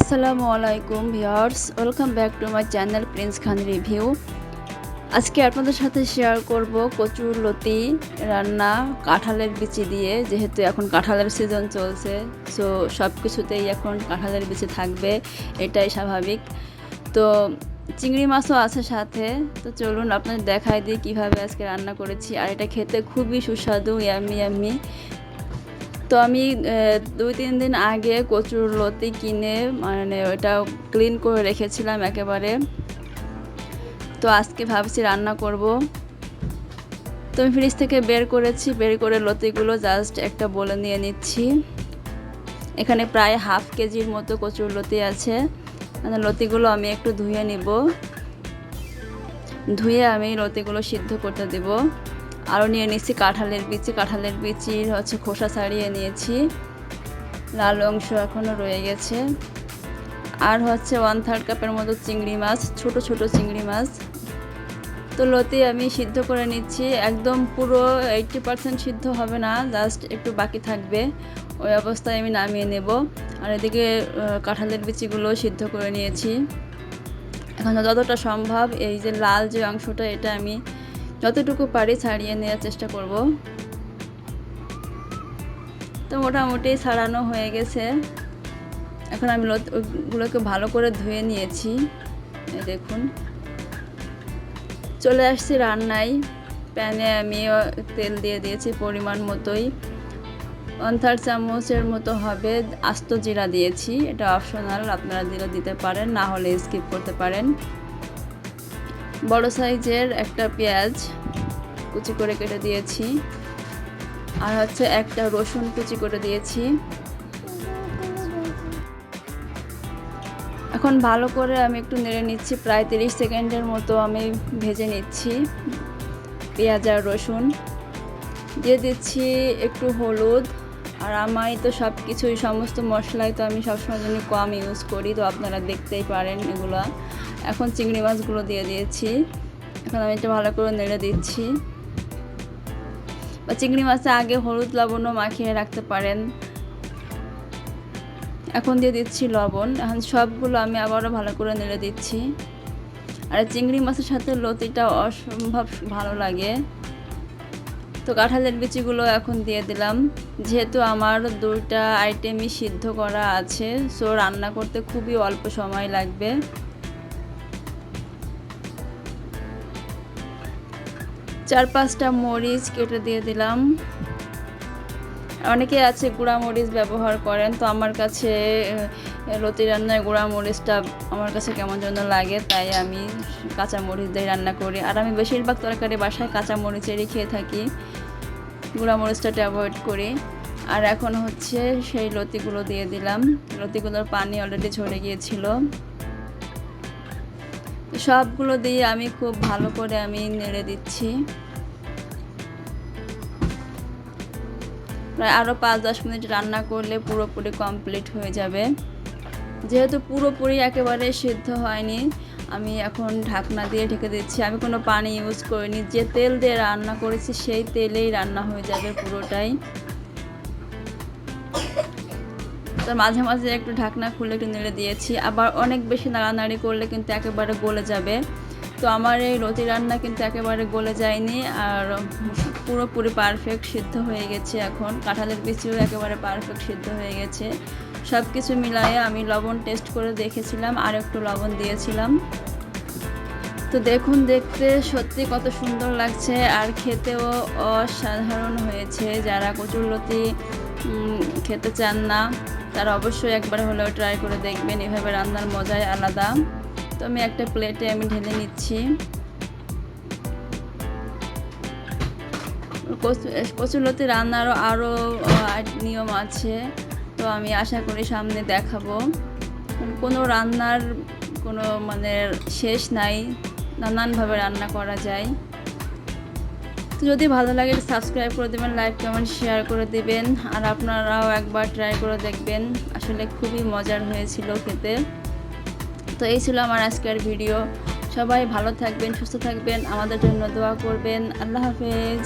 আসসালামু আলাইকুম viewers, welcome back to my channel prince Khan review. আজকে আপনাদের সাথে শেয়ার করব কচুর লতি রান্না কাঁঠালের বিচি দিয়ে, যেহেতু এখন কাঁঠালের সিজন চলছে সো সব কিছুতেই এখন কাঁঠালের বিচি থাকবে, এটাই স্বাভাবিক। তো চিংড়ি মাছও আছে সাথে, তো চলুন আপনাদের দেখাই দিই কীভাবে আজকে রান্না করেছি, আর এটা খেতে খুবই সুস্বাদু ইয়াম্মি ইয়াম্মি তো আমি দুই, তিন দিন আগে কচুর লতি কিনে মানে ওটা ক্লিন করে রেখেছিলাম একেবারে। তো আজকে ভাবছি রান্না করব। তো আমি ফ্রিজ থেকে বের করেছি, বের করে লতিগুলো জাস্ট একটা বলে নিয়ে নিচ্ছি। এখানে প্রায় হাফ কেজির মতো কচুর লতি আছে। মানে লতিগুলো আমি একটু ধুয়ে নিব। ধুয়ে আমি লতিগুলো সিদ্ধ করতে দেব। আরও নিয়ে নিচ্ছি কাঁঠালের বিচি, কাঁঠালের বিচির হচ্ছে খোসা ছাড়িয়ে নিয়েছি। লাল অংশ এখনও রয়ে গেছে। আর হচ্ছে ওয়ান থার্ড কাপের মতো চিংড়ি মাছ, ছোট ছোট চিংড়ি মাছ। তো লতি আমি সিদ্ধ করে নিচ্ছি। একদম পুরো এইটটি পার্সেন্ট সিদ্ধ হবে না জাস্ট একটু বাকি থাকবে। ওই অবস্থায় আমি নামিয়ে নেব। আর এদিকে কাঁঠালের বিচিগুলো সিদ্ধ করে নিয়েছি। এখন যতটা সম্ভব এই যে লাল যে অংশটা, এটা আমি যতটুকু পারি ছাড়িয়ে নেওয়ার চেষ্টা করব। তো মোটামুটি ছাড়ানো হয়ে গেছে। এখন আমি ওগুলোকে ভালো করে ধুয়ে নিয়েছি। দেখুন। চলে আসছি রান্নায়। প্যানে আমি তেল দিয়ে দিয়েছি পরিমাণ মতোই। ওয়ান থার্ড চামচের মতো হবে আস্ত জিরা দিয়েছি। এটা অপশনাল, আপনারা জিরা দিতে পারেন, না হলে স্কিপ করতে পারেন। বড় সাইজের একটা পেঁয়াজ কুচি করে কেটে দিয়েছি। আর হচ্ছে একটা রসুন কুচি করে দিয়েছি। এখন ভালো করে আমি একটু নেড়ে নিচ্ছি, প্রায় তিরিশ সেকেন্ডের মতো আমি ভেজে নিচ্ছি পেঁয়াজ আর রসুন। দিয়ে দিচ্ছি একটু হলুদ। আর আমায় তো সব কিছুই সমস্ত মশলাই তো আমি সবসময় জন্য কম ইউজ করি, তো আপনারা দেখতেই পারেন এগুলো। এখন চিংড়ি মাছগুলো দিয়ে দিয়েছি। এখন আমি একটু ভালো করে নেড়ে দিচ্ছি। বা চিংড়ি মাছে আগে হলুদ লবণও মাখিয়ে রাখতে পারেন। এখন দিয়ে দিচ্ছি লবণ। এখন সবগুলো আমি আবারও ভালো করে নেড়ে দিচ্ছি। আর চিংড়ি মাছের সাথে লতিটা অসম্ভব ভালো লাগে। তো কাঁঠালের বিচিগুলো এখন দিয়ে দিলাম। যেহেতু আমার দুইটা আইটেমই সিদ্ধ করা আছে, সো রান্না করতে খুবই অল্প সময় লাগবে। চার পাঁচটা মরিচ কেটে দিয়ে দিলাম। অনেকে আছে গুঁড়া মরিচ ব্যবহার করেন, তো আমার কাছে লতি রান্নায় গুঁড়া মরিচটা আমার কাছে কেমন যেন লাগে, তাই আমি কাঁচা মরিচ দিয়ে রান্না করি। আর আমি বেশিরভাগ তরকারি বাসায় কাঁচা মরিচেরই খেয়ে থাকি, গুঁড়া মরিচটাকে অ্যাভয়েড করি। আর এখন হচ্ছে সেই লতিগুলো দিয়ে দিলাম। লতিগুলোর পানি অলরেডি ঝরে গিয়েছিল। সবগুলো দিয়ে আমি খুব ভালো করে আমি নেড়ে দিচ্ছি। প্রায় আরও পাঁচ দশ মিনিট রান্না করলে পুরোপুরি কমপ্লিট হয়ে যাবে। যেহেতু পুরোপুরি একেবারে সিদ্ধ হয়নি, আমি এখন ঢাকনা দিয়ে ঢেকে দিচ্ছি। আমি কোনো পানি ইউজ করিনি। যে তেল দিয়ে রান্না করেছি, সেই তেলেই রান্না হয়ে যাবে পুরোটাই। তো মাঝে মাঝে একটু ঢাকনা খুলে একটু নেড়ে দিয়েছি। আবার অনেক বেশি নাড়ানাড়ি করলে কিন্তু একেবারে গলে যাবে। তো আমার এই রুটি রান্না কিন্তু একেবারে গলে যায়নি আর পুরোপুরি পারফেক্ট সিদ্ধ হয়ে গেছে এখন। কাঁঠালের বিচিও একেবারে পারফেক্ট সিদ্ধ হয়ে গেছে। সব কিছু মিলায়ে আমি লবণ টেস্ট করে দেখেছিলাম আর একটু লবণ দিয়েছিলাম। তো দেখুন দেখতে সত্যি কত সুন্দর লাগছে আর খেতেও অসাধারণ হয়েছে। যারা কচুরলতি উম, খেতে চান না তারা অবশ্যই একবার হলেও ট্রাই করে দেখবেন। এভাবে রান্নার মজাই আলাদা। তো আমি একটা প্লেটে আমি ঢেলে নিচ্ছি। কচুরলতি রান্নারও আরও নিয়ম আছে। তো আমি আশা করি সামনে দেখাবো। কোনো রান্নার কোনো মানে শেষ নাই। নানানভাবে রান্না করা যায়। তো যদি ভালো লাগে সাবস্ক্রাইব করে দেবেন লাইক কমেন্ট শেয়ার করে দেবেন। আর আপনারাও একবার ট্রাই করে দেখবেন। আসলে খুবই মজার হয়েছিল খেতে। তো এই ছিল আমার আজকের ভিডিও সবাই ভালো থাকবেন, সুস্থ থাকবেন। আমাদের জন্য দোয়া করবেন। আল্লাহ হাফেজ।